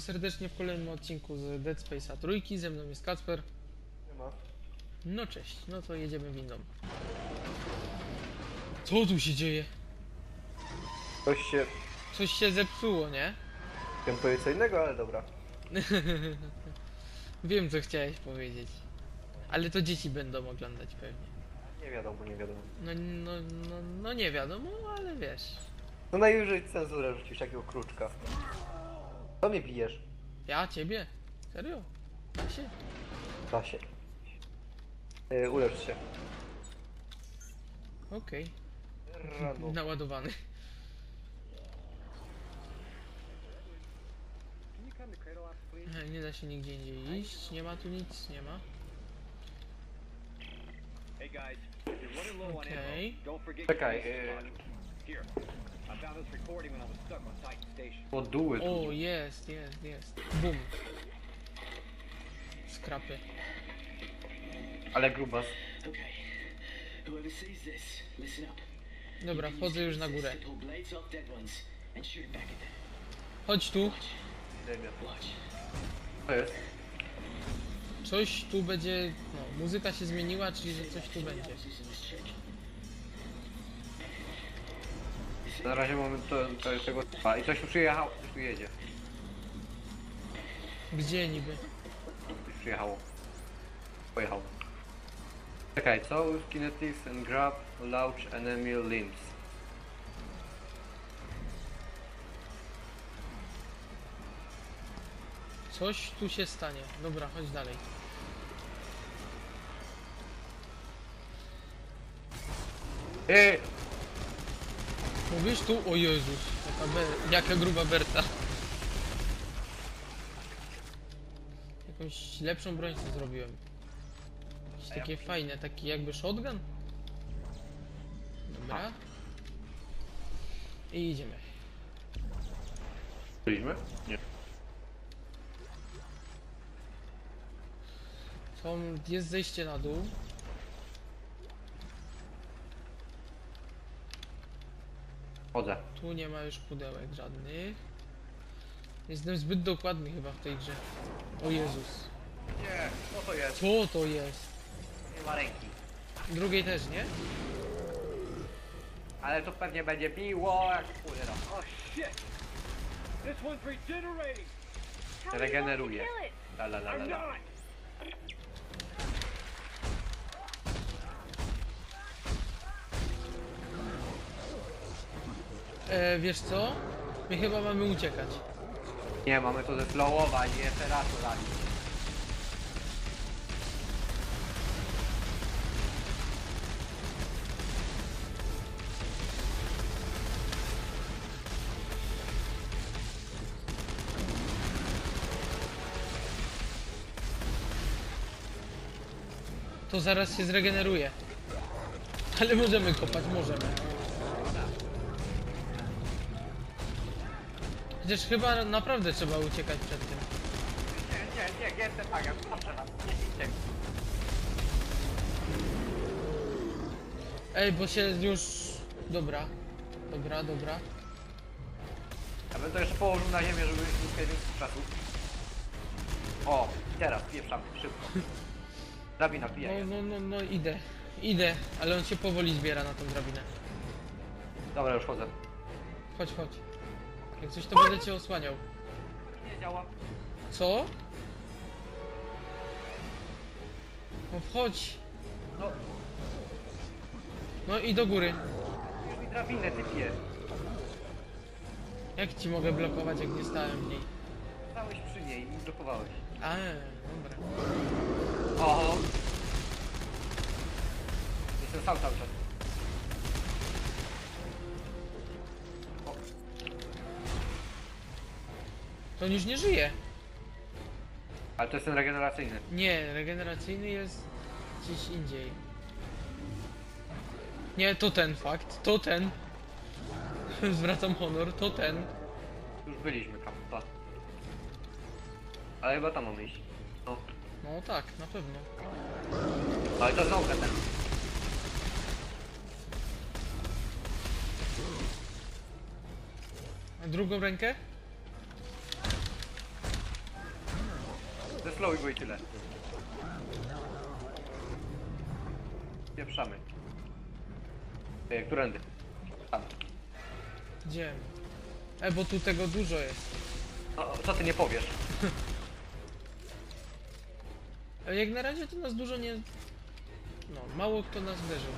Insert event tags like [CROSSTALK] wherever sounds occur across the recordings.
bardzo serdecznie w kolejnym odcinku z Dead Space'a trójki. Ze mną jest Kacper. Nie ma. No cześć, no to jedziemy windą. Co tu się dzieje? Ktoś się... Coś się zepsuło, nie? Chciałem powiedzieć co innego, ale dobra. [LAUGHS] Wiem, co chciałeś powiedzieć. Ale to dzieci będą oglądać pewnie. Nie wiadomo, nie wiadomo. No, no, no, no nie wiadomo, ale wiesz. No najwyżej cenzurę rzucisz takiego kruczka. Co mnie bijesz? Ja ciebie? Serio? Da się? Da się. Yy, ulecz się. Okej. Rano. [LAUGHS] Naładowany. E, Nie da się nigdzie indziej iść, nie ma tu nic, nie ma. Hey guys, you're running low on Okay. ammo. Don't forget Czekaj, your yy. Here, Titan Station. moduły O, tu. jest, jest, jest. Bum. Skrapy. Ale grubas. Dobra, wchodzę już na górę. Chodź tu. Co jest? Coś tu będzie... No, muzyka się zmieniła, czyli że coś tu będzie. Na razie mamy to, to tego typa. I coś tu przyjechało. Coś tu jedzie. Gdzie niby? Coś przyjechało. Pojechał. Czekaj, co? With kinetics and grab, launch enemy limbs. Coś tu się stanie. Dobra, chodź dalej. Ej! Mówisz tu? O Jezus. Jaka, be... jaka gruba Berta. Jakąś lepszą broń sobie zrobiłem. Jakieś takie fajne, taki jakby shotgun. Dobra. I idziemy. Byliśmy? Nie. Są, jest zejście na dół. Chodzę. Tu nie ma już pudełek żadnych. Jestem zbyt dokładny chyba w tej grze. O Jezus. Nie, co to jest? Co to jest? Nie ma ręki. Drugiej też, nie? Ale to pewnie będzie biło jak cholera. Oh shit! This one's regenerating! Regeneruje. La la la la la. E, wiesz co? My chyba mamy uciekać. Nie, mamy to zeflowować to dać. To zaraz się zregeneruje. Ale możemy kopać, możemy. Chociaż chyba naprawdę trzeba uciekać przed tym. Nie, nie, nie, jestem ja patrzę na nie. Ej, bo się już... Dobra. Dobra, dobra. Ja bym to jeszcze położył na ziemię, żeby nie więcej czasu. O, teraz, pieprzamy, szybko. Drabina, No, pijaj. no, no, no, idę. Idę, ale on się powoli zbiera na tą drabinę. Dobra, już chodzę. Chodź, chodź. Jak coś to będę cię osłaniał. Nie działa. Co? No wchodź. No, No i do góry. już mi drabinę. Jak ci mogę blokować, jak nie stałem w niej? Stałeś przy niej i blokowałeś. A, dobra. Oho. Jestem sam cały czas. To on już nie żyje. ale to jest ten regeneracyjny. Nie, regeneracyjny jest gdzieś indziej. Nie, to ten fakt, to ten. [LAUGHS] Zwracam honor, to ten. Już byliśmy chyba. Ale chyba tam mamy iść. No. No tak, na pewno. Ale to znowu ten. A drugą rękę? Exploruj go i tyle. Pieprzamy. Ej, którędy? Tam. Gdzie? E, bo tu tego dużo jest. No, co ty nie powiesz? [LAUGHS] Jak na razie to nas dużo nie... No, mało kto nas uderzył.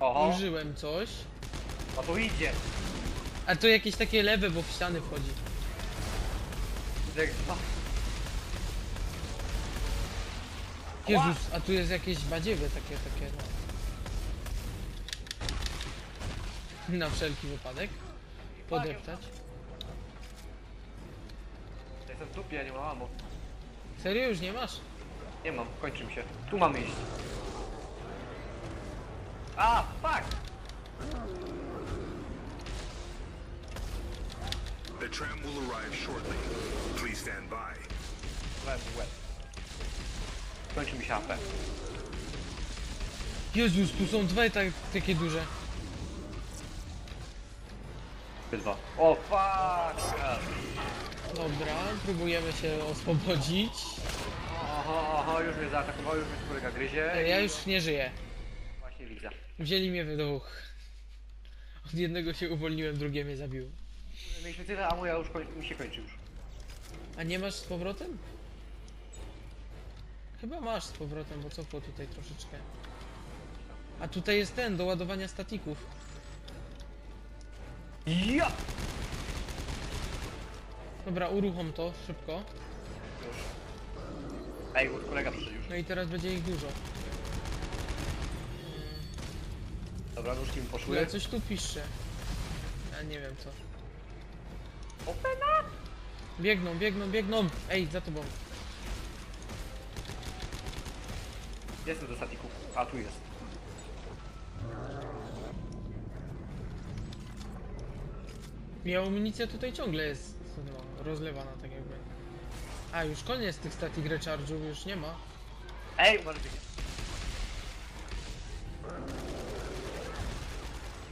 Oho, Użyłem coś. a tu idzie. A to jakieś takie lewe, bo w ściany wchodzi. Dwa. Jezus, a tu jest jakieś badziewy takie, takie no. Na wszelki wypadek. Podeptać. Jestem w dupie, ja nie mam ammo. Serio już nie masz? Nie mam, kończy mi się. Tu mamy iść. A, fuck! The tram will arrive shortly. Please stand by. Łeb, łeb. Kończy mi się AP. Jezus, tu są dwa tak, takie duże. Dwa. O, fuck! Dobra, próbujemy się oswobodzić. Oho, oho, już mnie zaatakował, już mnie skórka gryzie. E, Ja już nie żyję. Właśnie widzę. Wzięli mnie w dwóch. Od jednego się uwolniłem, drugie mnie zabiło. Mieliśmy tyle, a moja już koń... mi się kończy już. A nie masz z powrotem? Chyba masz z powrotem, bo cofło tutaj troszeczkę. A tutaj jest ten, do ładowania statików. Ja! Dobra, uruchom to, szybko. Już. Ej, kolega przyszedł już. No i teraz będzie ich dużo. Dobra, nóżki mi Ja poszły. coś tu pisze. Ja nie wiem co. Opena! Biegną, biegną, biegną! Ej, za tobą. Jestem do statików. A, tu jest. I amunicja tutaj ciągle jest no, rozlewana tak jakby. A, już koniec tych static recharge'ów, już nie ma. Ej, uważaj.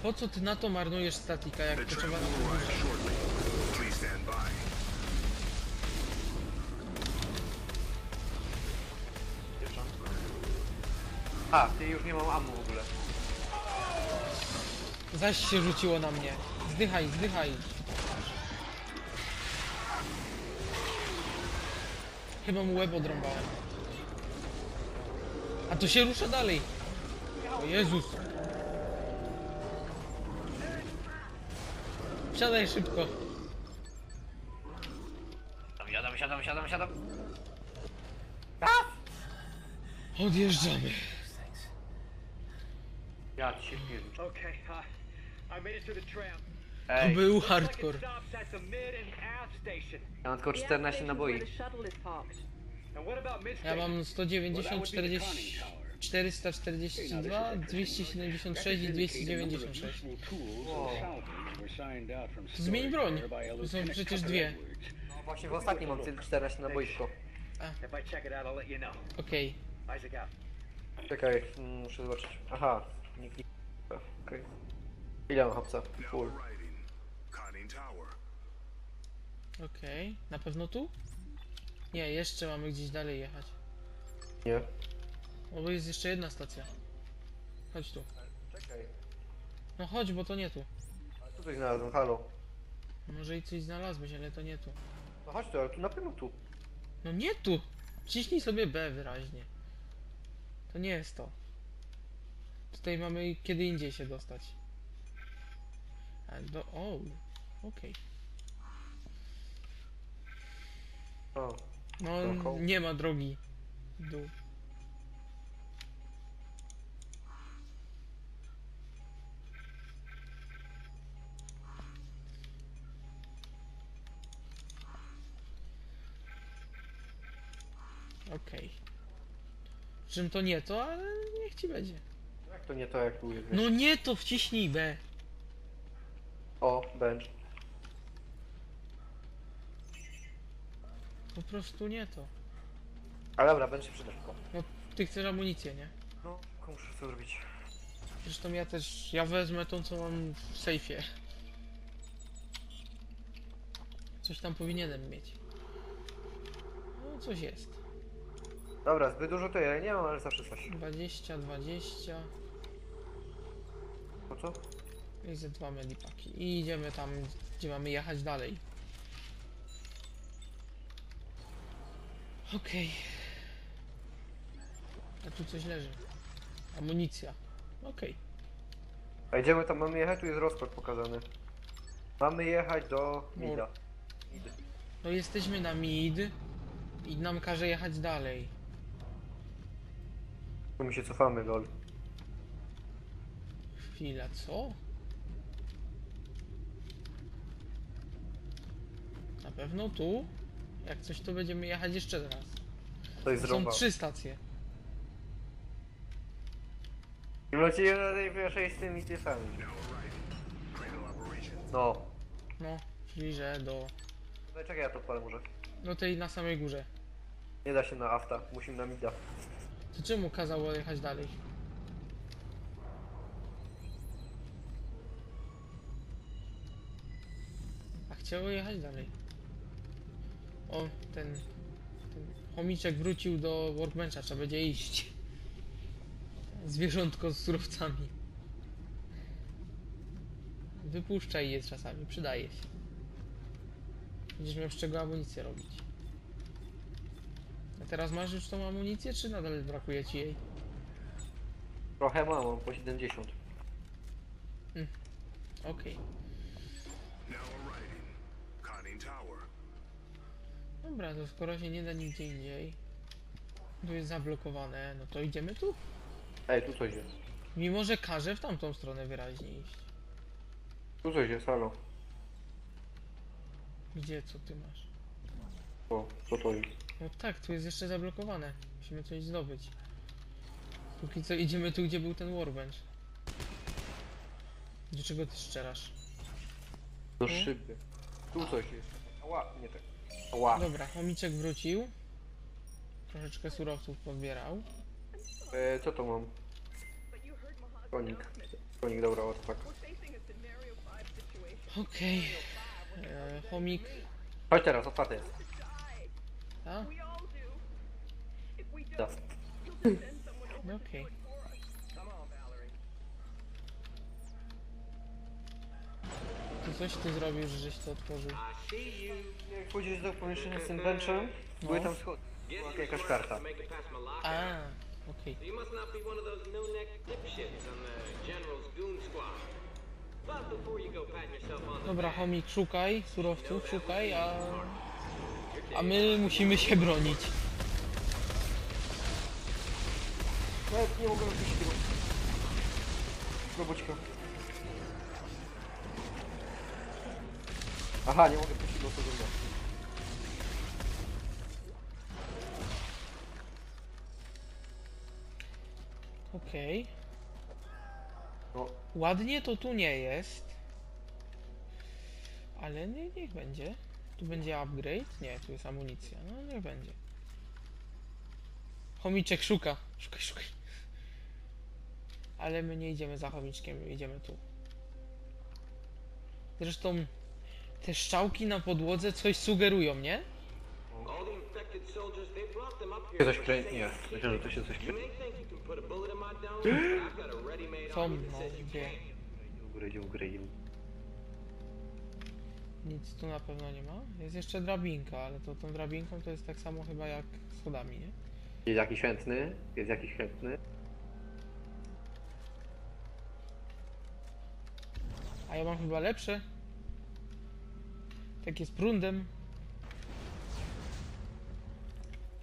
Po co ty na to marnujesz statika, jak The to tram trzeba na to A, ty już nie mam ammo w ogóle. Zaś się rzuciło na mnie. Zdychaj, zdychaj. Chyba mu łeb odrąbałem. A to się rusza dalej. O Jezus. Wsiadaj szybko. Tam siadam, siadam, siadam, siadam. Odjeżdżamy. Ja ci się. Okay, uh, I made it to the tram. To Ej, był hardcore. stops at the mid and aft station. ja mam tylko 14 naboi. And what about mid Ja mam 190, 40, 442, 276 i 296. Zmień broń. To są przecież dwie. No właśnie w ostatnim mam tylko 14 naboi tylko. If I check it out, I'll let you know. Okej. Isaac out. Czekaj, mm, muszę zobaczyć. Aha, nie... Okej. Ile hapsa? Now Full. arriving. Conning Tower. Okej. Na pewno tu? Nie, jeszcze mamy gdzieś dalej jechać. Nie. O, bo jest jeszcze jedna stacja. Chodź tu. Czekaj. No chodź, bo to nie tu. Ale tu coś znalazłem, halo. Może i coś znalazłeś, ale to nie tu. No chodź tu, ale tu na pewno tu. No nie tu! Ciśnij sobie B wyraźnie. To nie jest to. Tutaj mamy kiedy indziej się dostać. Do... O, okej. O, No, nie ma drogi. w Dół. Okej. Czym to nie to, ale niech ci będzie. To nie to jak jest? No nie to, wciśnij B. O, bench. Po prostu nie to. Ale dobra, bench się przyda. No, ty chcesz amunicję, nie? No, tylko muszę co zrobić. Zresztą ja też, ja wezmę tą, co mam w sejfie. Coś tam powinienem mieć. No, coś jest. Dobra, zbyt dużo to ja nie mam, ale zawsze coś. 20, 20. Co? I ze dwa medipaki. I idziemy tam, gdzie mamy jechać dalej. Okej. A tu coś leży. Amunicja. Okej. A idziemy tam, mamy jechać, tu jest rozkład pokazany. Mamy jechać do Mida. No jesteśmy na mid. I nam każe jechać dalej. Tu my się cofamy, lol. Chwila, co? Na pewno tu? Jak coś to będziemy jechać jeszcze raz. To jest Są trzy stacje. Lecimy na tej pierwszej z tymi tyfami. No. No, czyli że do, Tutaj czekaj, ja to odpalę może. do tej na samej górze. Nie da się na afta, musimy na mida. To czemu kazało jechać dalej? Chciało jechać dalej. O, ten, ten chomiczek wrócił do workbencha, trzeba będzie iść. Zwierzątko z surowcami. Wypuszczaj je czasami, przydaje się. Będziesz miał z czego amunicję robić. A teraz masz już tą amunicję, czy nadal brakuje ci jej? Trochę mam, mam po 70. Okej. Now Dobra, to skoro się nie da nigdzie indziej, tu jest zablokowane, no to idziemy tu. Ej, tu coś jest. Mimo, że każe w tamtą stronę wyraźnie iść. Tu coś jest, halo. Gdzie, co ty masz? O, co to jest? No tak, tu jest jeszcze zablokowane. Musimy coś zdobyć. Póki co idziemy tu, gdzie był ten workbench. Do czego ty szczerasz? Do szyby. Tu coś jest. Ała, nie tak. Ała. Dobra, chomiczek wrócił. Troszeczkę surowców pozbierał. E, co to mam? Konik. Konik, dobra, odpak. Okej. E, Chomik. Chodź teraz, otwarte jest. A? Da. No Okej. Ty coś ty zrobił, że żeś to otworzył. Jak pójdziesz do pomieszczenia z tym benchem, były tam schody. Była jakaś karta. A, okej. You must not be one of those no-neck dipshits on the General's goon squad. But before you go patting yourself on the Dobra, chomik, szukaj surowców, szukaj, a... A my musimy się bronić. Nawet nie mogę robić tego. Roboćka. Aha, nie mogę puścić go sobie. Okej. No, Ładnie to tu nie jest. Ale nie, niech będzie. Tu będzie upgrade? Nie, tu jest amunicja. No niech będzie. Chomiczek szuka. Szukaj, szukaj. Ale my nie idziemy za chomiczkiem, my idziemy tu. Zresztą te szczałki na podłodze coś sugerują, nie? się coś kręci. Nie, myślę, że to się coś ready-made Co? No, says you gdzie? can't. Idzie u góry, idzie u góry, idzie u góry. Nic tu na pewno nie ma. Jest jeszcze drabinka, ale to tą drabinką to jest tak samo chyba jak schodami, nie? Jest jakiś chętny, jest jakiś chętny. A ja mam chyba lepsze. Takie z prundem.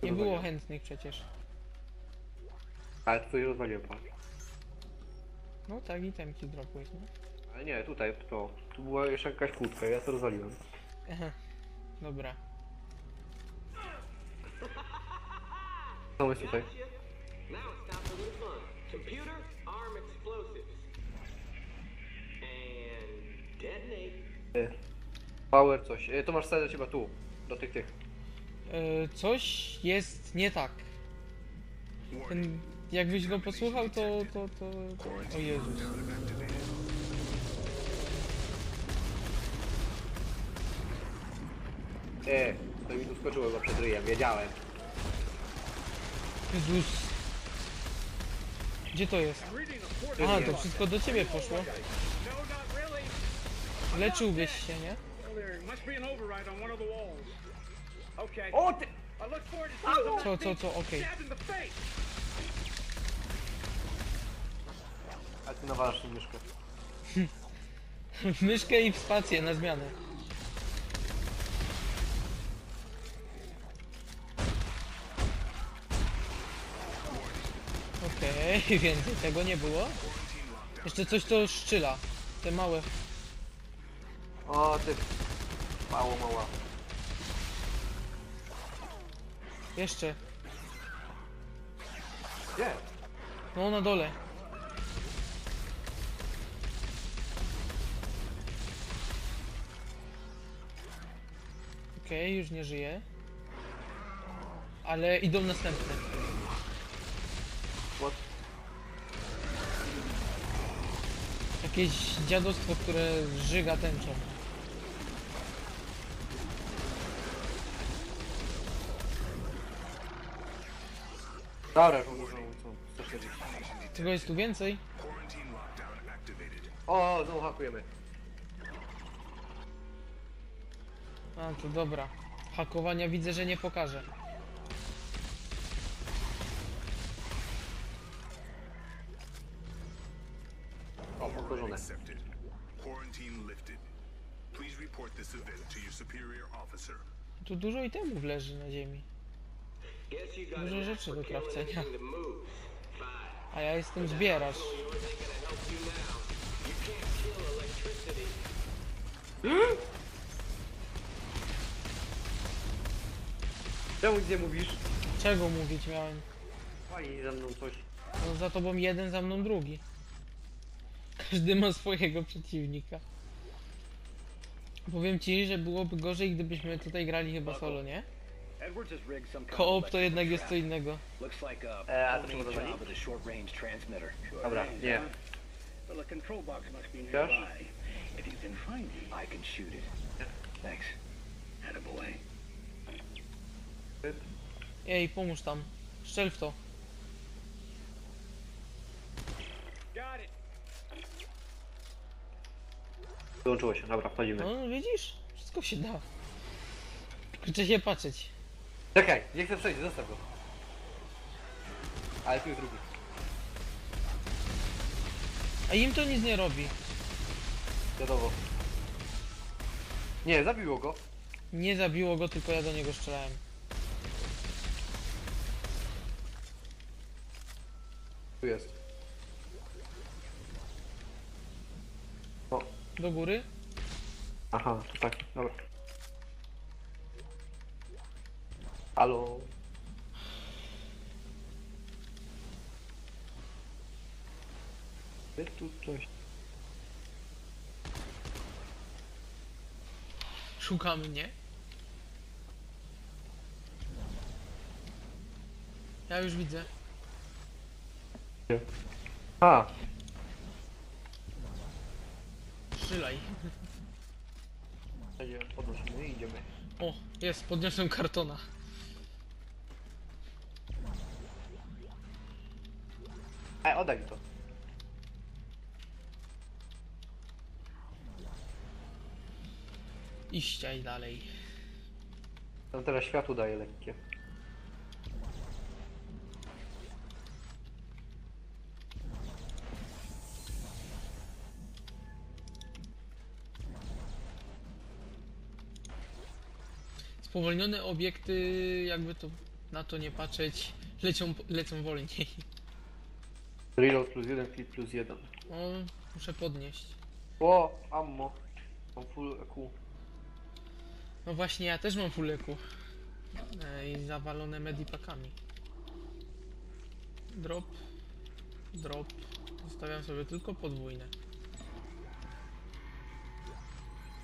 Nie było chętnych przecież. Ale to coś rozwaliłem, patrz. No tak, i temki dropłeś, no. Ale nie, tutaj, to. Tu była jeszcze jakaś kłódka, ja to rozwaliłem. Aha. Dobra. Co jest tutaj? Now it's time for a little fun. Computer, arm explosives. And detonate. E, Power coś. E, to masz wsadzić chyba tu. Do tych tych. E, coś jest nie tak. Ten, jakbyś go posłuchał, to, to, to. O Jezus. E, to mi tu skoczyło go przed ryjem, wiedziałem. Jezus. Gdzie to jest? Aha, to wszystko do ciebie poszło. Leczyłbyś się, nie? Must be an override on one of the walls. Okay. O ty! I look forward to seeing Co, co, co, okej. stabbed in the face. A ty nawalasz myszkę. [LAUGHS] Myszkę i w spację na zmianę. Okej, [LAUGHS] więcej tego nie było. Jeszcze coś to szczyla. Te małe. O ty... Mało, mała. Jeszcze. Gdzie? No na dole. Okej, już nie żyje. Ale idą następne. What? Jakieś dziadostwo, które żyga tęczą. Dobra, już dużo co 140. Tego jest tu więcej? O, znowu hakujemy. A, to dobra. Hakowania widzę, że nie pokażę. O, pokorzone. Accepted. Quarantine lifted. Please report this event to your superior officer. Tu dużo itemów leży na ziemi. Dużo rzeczy do krawcenia. A ja jestem zbieracz. Electricity. Czemu nie mówisz? Czego mówić miałem? Ze mną coś. No, za tobą jeden, za mną drugi. Każdy ma swojego przeciwnika. Powiem ci, że byłoby gorzej, gdybyśmy tutaj grali chyba solo, nie? Koop to jednak jest co innego. Looks like a E, a to range transmitter. Dobra, nie. Thanks. Attaboy. Ej, pomóż tam. Strzel w to. Wyłączyło się, dobra, wchodzimy. No, widzisz? Wszystko się da. Tylko się patrzeć. Czekaj, nie chcę przejść, zostaw go. Ale tu jest drugi. A im to nic nie robi. Wiadomo. Nie, zabiło go. Nie zabiło go, tylko ja do niego strzelałem. Tu jest. Do góry? aha, to tak, dobra. Halo. Jest tu coś. Szukamy, nie? Ja już widzę. A, Strzelaj. podnosimy i idziemy. O, jest, podniosłem kartona. Ej, oddaj mi to. I ściaj dalej. Tam teraz światło daje lekkie. Spowolnione obiekty, jakby to na to nie patrzeć, lecą, lecą wolniej. Reload plus jeden, clip plus jeden. O, muszę podnieść. O, ammo. Mam full EQ. No właśnie, ja też mam full EQ. E, I zawalone medipakami. Drop. Drop. Zostawiam sobie tylko podwójne.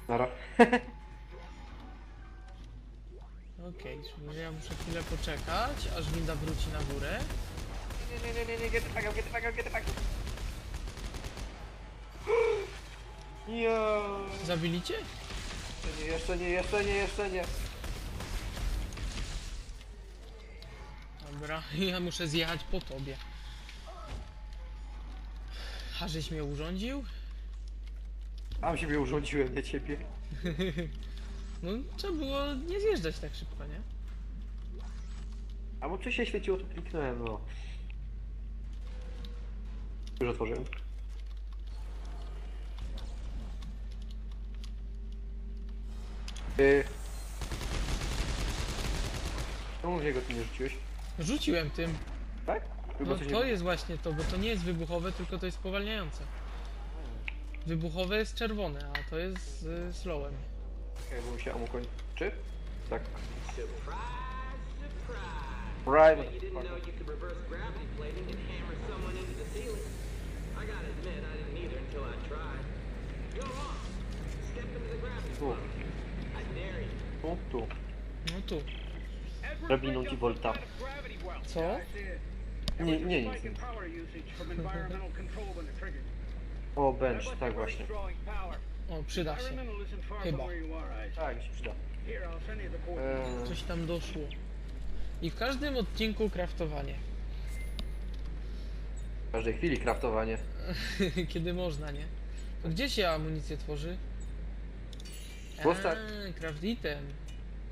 Nara. [LAUGHS] Okej, czyli ja muszę chwilę poczekać, aż winda wróci na górę get the fuck out, [GASPS] Nie, jeszcze nie, jeszcze nie, jeszcze nie. Dobra, [LAUGHS] ja muszę zjechać po tobie. A żeś mnie urządził? Tam siebie urządziłem, nie ciebie. [LAUGHS] no, trzeba było nie zjeżdżać tak szybko, nie? A bo czy się świeciło, to kliknąłem, no. Już otworzyłem. Yy... Czemu w niego ty nie rzuciłeś? Rzuciłem tym. Tak? Chyba No coś to jest właśnie to, bo to nie jest wybuchowe, tylko to jest spowalniające. Wybuchowe jest czerwone, a to jest z slowem. Okej, bo mi się amu kończy. Tak. Surprise, surprise. Right. You didn't know you could reverse gravity plating and hammer someone into the ceiling. I gotta admit, I didn't either until I tried. Go on. Step into the gravity Tu, tu, tu. No tu. Drabiną ci volta. Co? Nie, nie, nic. O, bench, tak właśnie. O, przyda się. Chyba. Tak, mi się przyda. Eee, Coś tam doszło. I w każdym odcinku kraftowanie. w każdej chwili kraftowanie. [LAUGHS] Kiedy można, nie? To gdzie się amunicję tworzy? Postać. Eee, craft item.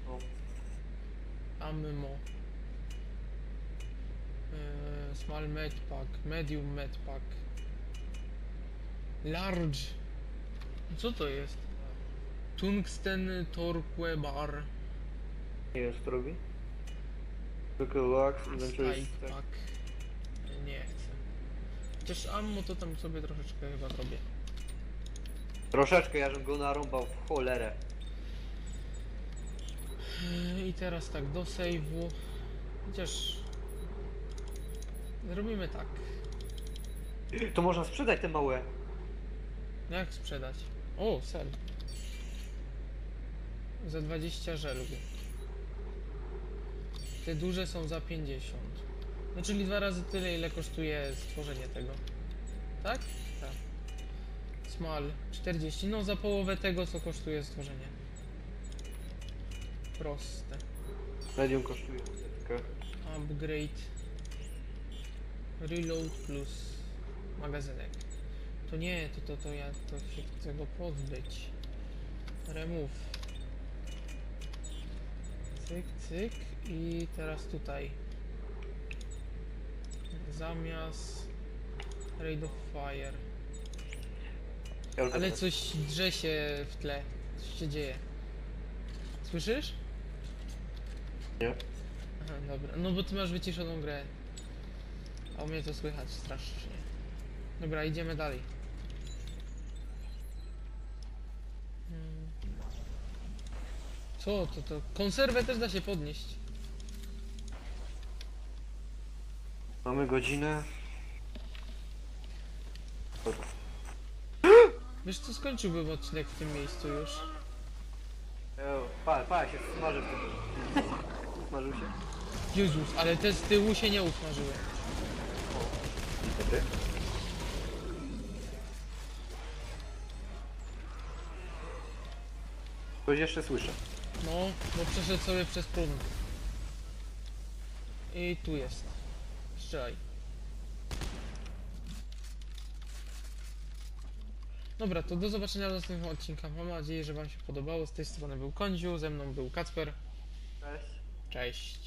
No. Ammo. Eee, small medpack, medium medpack. Large. Co to jest? Tungsten torque bar. Nie wiem, co robi. Tylko wax, eventually... Pack. Nie chcę. Chociaż ammo to tam sobie troszeczkę chyba zrobię. Troszeczkę, ja żebym go narąbał w cholerę. Eee, I teraz tak, do save'u. Chociaż... Zrobimy tak. To można sprzedać te małe. Jak sprzedać? O, sel. Za 20 żelwi. Te duże są za 50. No czyli dwa razy tyle, ile kosztuje stworzenie tego. Tak? Small 40. No za połowę tego, co kosztuje stworzenie. Proste. Medium kosztuje. Upgrade. Reload plus magazynek. To nie, to, to, to ja to się chcę go pozbyć. Remove. Cyk, cyk i teraz tutaj. Zamiast Raid of Fire. Ale coś drze się w tle. Coś się dzieje. Słyszysz? Nie. Aha, dobra. No bo ty masz wyciszoną grę. A u mnie to słychać strasznie. Dobra, idziemy dalej. Hmm. Co to to? Konserwę też da się podnieść. Mamy godzinę. Wiesz co, skończyłbym odcinek w tym miejscu już. Ejo, Pa, pa, się smaży w tym. Smażył się? Jezus, ale te z tyłu się nie usmażyły. Coś jeszcze słyszę. No, bo przeszedł sobie przez prąd. I tu jest. Strzelaj. Dobra, to do zobaczenia w następnym odcinkach. Mam nadzieję, że Wam się podobało. Z tej strony był Kondziu, ze mną był Kacper. Cześć. Cześć.